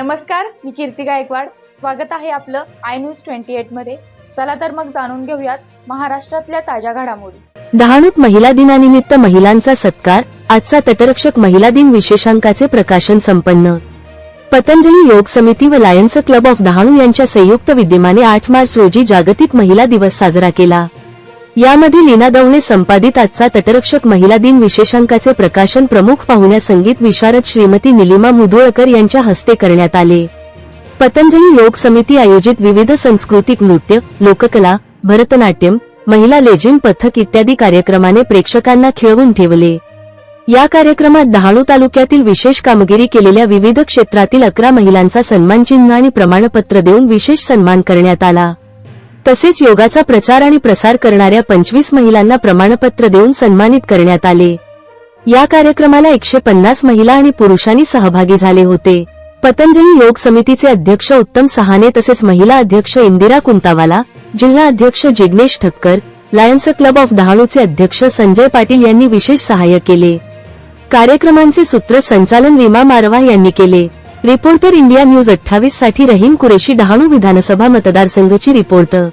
नमस्कार मी कीर्ती गायकवाड. स्वागत आहे आपलं आय न्यूज ट्वेंटी एटमध्ये. चला तर मग जाणून घेऊयात महाराष्ट्रातल्या ताज्या घडामोडी. डहाणूत महिला दिनानिमित्त महिलांचा सत्कार आजचा तटरक्षक महिला दिन विशेषांकाचे प्रकाशन संपन्न. पतंजली योग समिती व लायन्स क्लब ऑफ डहाणू यांच्या संयुक्त विद्यमाने आठ मार्च रोजी जागतिक महिला दिवस साजरा केला. यामध्ये लीना दवणे संपादित आजचा तटरक्षक महिला दिन विशेषांकाचे प्रकाशन प्रमुख पाहुण्या संगीत विशारद श्रीमती निलिमा मुधोळकर यांच्या हस्ते करण्यात आले. पतंजली योग समिती आयोजित विविध सांस्कृतिक नृत्य लोककला भरतनाट्यम महिला लेझिम पथक इत्यादी कार्यक्रमाने प्रेक्षकांना खिळवून ठेवले. या कार्यक्रमात डहाणू तालुक्यातील विशेष कामगिरी केलेल्या विविध क्षेत्रातील अकरा महिलांचा सन्मानचिन्ह आणि प्रमाणपत्र देऊन विशेष सन्मान करण्यात आला. तसेच योगाचा प्रचार आणि प्रसार करणाऱ्या पंचवीस महिलांना प्रमाणपत्र देऊन सन्मानित करण्यात आले. या कार्यक्रमाला एकशे पन्नास महिला आणि पुरुषांनी सहभागी झाले होते. पतंजली योग समितीचे अध्यक्ष उत्तम सहाने तसेच महिला अध्यक्ष इंदिरा कुंतावाला जिल्हा अध्यक्ष Jignesh Thakkar lions club of डहाणूचे अध्यक्ष संजय पाटील यांनी विशेष सहाय्य केले. कार्यक्रमांचे सूत्रसंचालन रीमा मारवा यांनी केले. रिपोर्टर इंडिया न्यूज अठ्ठावीससाठी रहीम कुरेशी डहाणू विधानसभा मतदारसंघाची रिपोर्टर